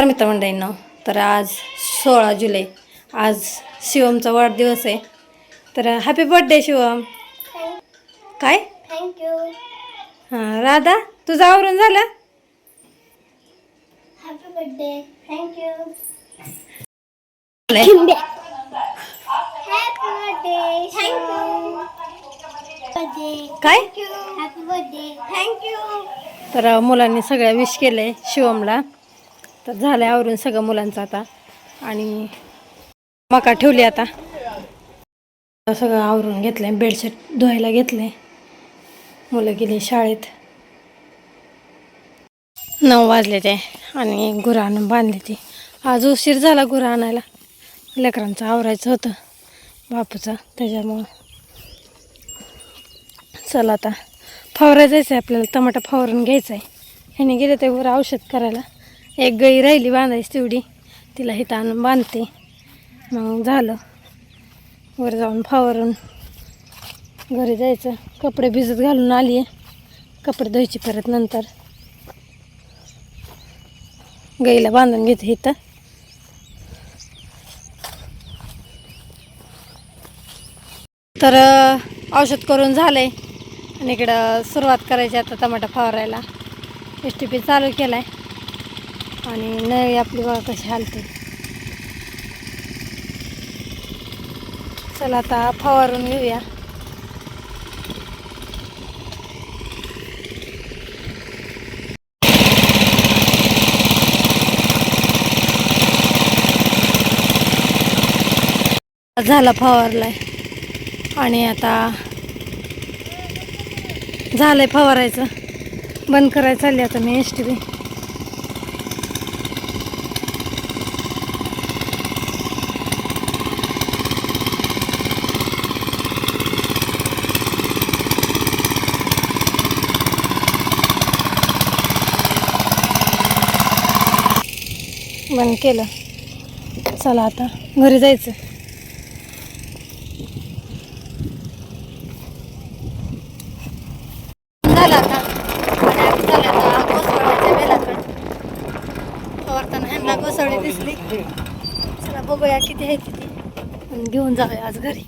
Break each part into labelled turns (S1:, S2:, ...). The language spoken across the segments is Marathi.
S1: नमस्कार मित्रमंडळींनो. तर आज सोळा जुलै. आज शिवमचा वाढदिवस आहे. तर हॅपी बर्थडे शिवम. काय?
S2: थँक्यू
S1: हां राधा तुझं आवरून झालं?
S2: हॅपी बर्थडे थँक्यू
S1: झालंय?
S2: Happy birthday thank you birthday
S1: काय?
S2: हॅपी बर्थडे थँक्यू
S1: तर मुलांनी सगळ्या विश केलंय शिवमला. तर आहे आवरून सगळं मुलांचं आता. आणि मका ठेवली आता. सगळं आवरून घेतलंय बेडशीट धुवायला घेतलंय. मुलं गेली शाळेत. नऊ वाजले ते आणि गुरं आणून बांधली ती. आज उशीर झाला गुरं आणायला. लेकरांचं आवरायचं होतं बापूचं. त्याच्यामुळं चला आता. फवारा जायचं आहे आपल्याला टमाटा फवारून घ्यायचं आहे ह्याने गेले ते गुरं औषध करायला. एक गाई राहिली बांधायची तेवढी. तिला हिथं आणून बांधते. मग झालं. वर जाऊन फवारून घरी जायचं. कपडे भिजत घालून आली आहे. कपडे धुवायचे परत नंतर. गाईला बांधून घेते इथं तर औषध करून झालंय. आणि इकडं सुरुवात करायची आता टमाटा फवारायला. एस टी पी चालू केला आहे आणि नळी आपली बघा कशी हालते. चला आता फवारून घेऊया. झाला फवारलाय. आणि आता झालंय फवारायचं. बंद करायचं चालली आता मी एस टी बी बंद केलं. चला आता घरी जायचं. झालं आता. आणि आम्ही चाललो ह्यांना कोसळली दिसली. चला बघूया किती आहे किती. आणि घेऊन जाऊया आज घरी.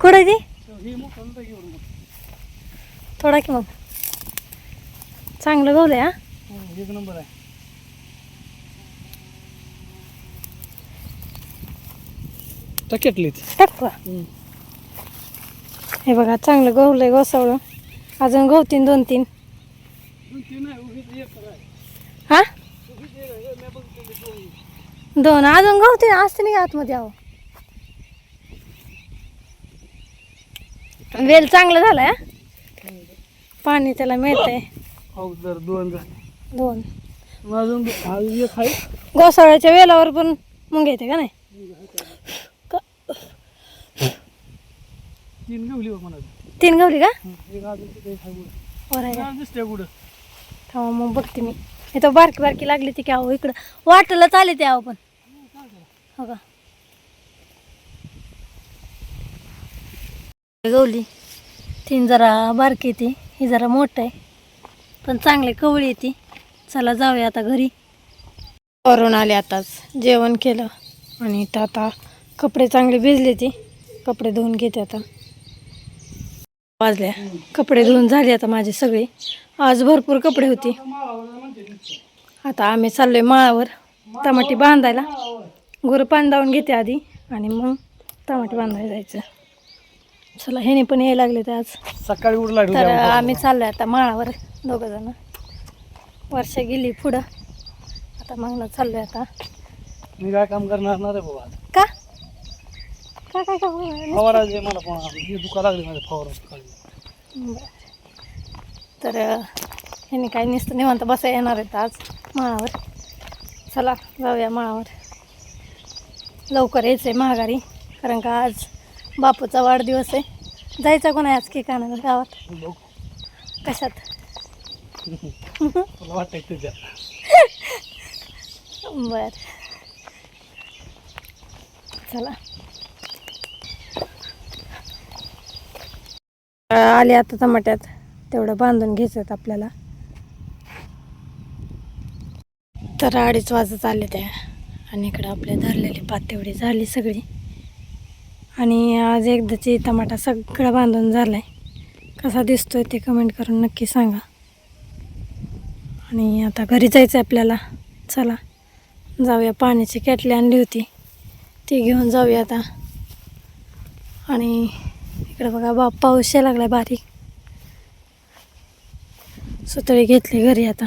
S1: कुठे ती? थोडा की मग. चांगलं गवलंय हा?
S3: एक नंबर आहे.
S1: टाकवा हे बघा चांगलं गवलंय गोसावळं. अजून गवतीन दोन तीन हा? दोन अजून गवतीन असते नाही का आतमध्ये आहो वेल चांगलं झालंय हा? पाणी त्याला मिळतंय.
S3: दोन झाले.
S1: दोन.
S3: अजून दो- हा एक आहे?
S1: गोसाळ्याच्या वेलावर पण मुंग येते का नाही? क-
S3: तीन बघ मला.
S1: तीन गवली का?
S3: एक अजून तिथे एक आहे पुढं.
S1: वर आहे का?
S3: हा, दिसतंय पुढं.
S1: थांबा मग बघते मी. इथं बारकी बारकी लागली ती की अहो इकडं. वाटलं चाले ते अहो पण. हो का? गवली. तीन जरा बारकी ती. ही जरा मोठं आहे. पण चांगली कवळी आहे ती. चला जाऊया आता घरी. वरून आले आताच. जेवण केलं. आणि इथं आता कपडे चांगले भिजले ती. कपडे धुवून घेते आता. वाजल्या. कपडे धुवून झाले आता माझे सगळे. आज भरपूर कपडे होते. आता आम्ही चाललोय माळावर. टमाटे बांधायला. गुरं बांधावून घेते आधी. आणि मग टमाटे बांधायला जायचं. चला ह्याने पण यायला लागले ते आज.
S3: सकाळी उठला
S1: तर आम्ही चाललोय आता माळावर. दोघं जण. वर्षा गेली पुढं. आता मग चाललोय आता.
S3: मी काय काम करणार ना रे बाबा
S1: का? काय का बरं.
S3: फवारा जे मला पण हे दुखा लागले माझ्या फवारा
S1: तर अं, ह्याने काही नुसतं निवांत बसा येणार आहेत आज माळावर. चला जाऊया माळावर. लवकर यायचं आहे महागारी कारण का आज बापूचा वाढदिवस आहे. जायचा कोण आहे आज की कानाला गावात?
S3: बघ.
S1: कशात?
S3: मला वाटतंय तुझ्या.
S1: बर. चला. आले आता टमाट्यात. तेवढं बांधून घ्यायचं आपल्याला. तर अडीच वाजत आले त्या आणि इकडं आपले धरलेले पातेवडी झाली सगळी. आणि आज एकदाची टमाटा सगळा बांधून झाला आहे कसा दिसतोय ते कमेंट करून नक्की सांगा. आणि आता घरी जायचं आहे आपल्याला. चला जाऊया. पाण्याची कॅटली आणली होती. ती घेऊन जाऊया आता. आणि इकडं बघा बा पाऊस यायला लागला बारीक. सुतळी घेतली घरी आता.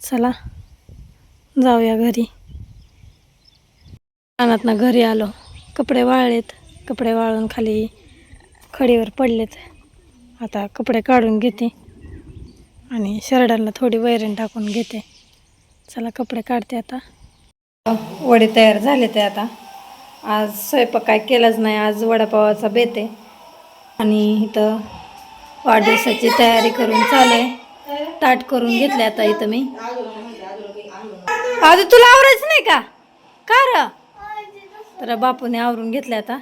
S1: चला जाऊया घरी. ना घरी आलो. कपडे वाळलेत. कपडे वाळून खाली खडीवर पडलेत. आता कपडे काढून घेते. आणि शर्टाला थोडी वैरण टाकून घेते. चला कपडे काढते आता. वडे तयार झाले ते आता. आज स्वयंपाक काय केलाच नाही आज वडापावाचा बेत आहे. आणि इथं वाढदिवसाची तयारी करून चालू आहे. ताट करून घेतले आता इथं मी. आज तुला आवरायचं नाही का? का तर बापूने आवरून घेतले आता.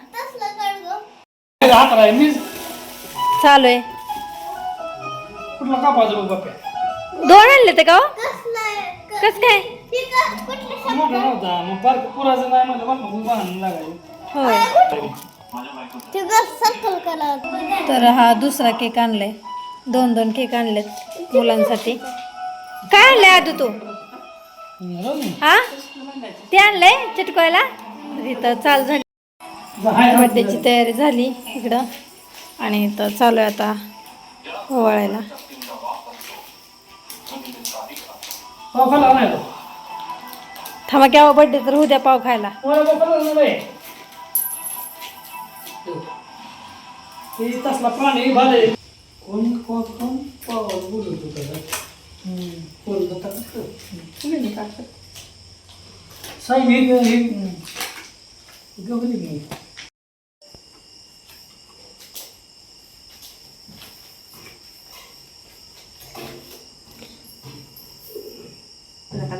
S1: चालू आहे.
S3: कुठला बाप्या
S1: दोन आणले ते का हो? कस काय?
S3: मोठा नव्हता. मग पुराचं नाही
S1: होय. तर हा दुसरा केक आणलाय. दोन दोन केक आणलेत मुलांसाठी. काय आणलंय आदू तू? हा? ते आणलंय चिटकवायला? इथं चालू झाली. बड्डेची तयारी झाली इकडं. आणि इथं चालू आहे आता ओवाळायला.
S3: पाव खाल्ला नाही तो.
S1: थांबा केव्हा बड्डे तर उद्या पाव खायला.
S3: मला पाव खाल्ला नाही बाई. ते तसला प्राणी भाले कोण कोण कोण? पाव बोलत होता होता का? साई मी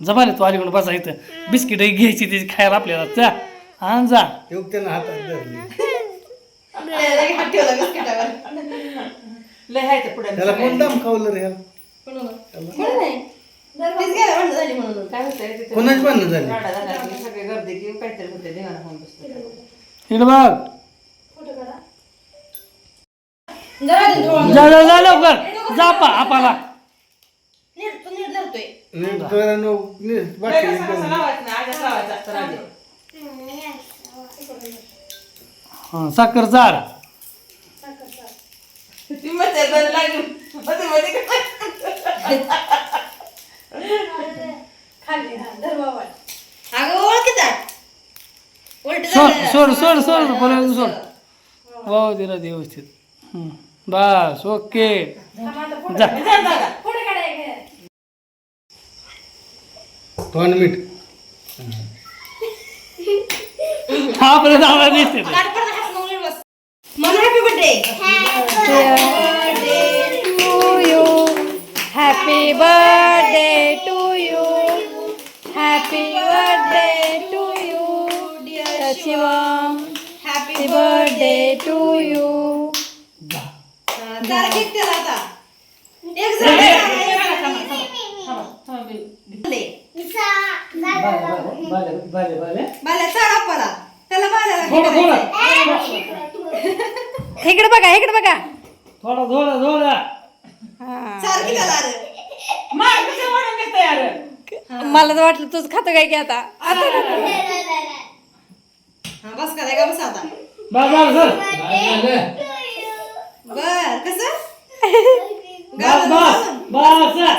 S3: जबाले तू अलीकडे बसा इथं. बिस्किट घ्यायची त्याची खायला आपल्याला. जा आण जा.
S4: योग त्यानं हातात धरली? त्याला कोण दाम खावलं रे ह्याला? कोणाच बांधणं झाली?
S3: इकडे बघ. जा जा जा लवकर. जा पा आपाला.
S4: नीट नो- नीट.
S3: हा, साखर चार. सोड सोड सोड सोड बोलायला सोड. वाव दिला दे व्यवस्थित. बस ओके. जा.
S4: दोन मीठ
S3: आपल्या नावा दिसते ते.
S1: to you. Happy birthday to you. Happy birthday to you, dear Shivam. Happy birthday to
S3: थोडं
S1: इकडे बघा इकडे बघा.
S3: थोडा थोडा थोडा
S1: मला तर वाटलं तुझं खातं काय की आता. आता
S2: नाही, नाही.
S3: बस बस सर. बस बस बस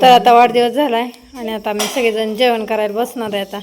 S1: तर आता वाढदिवस झालाय आणि आता आम्ही सगळेजण जेवण करायला बसणार आहे आता.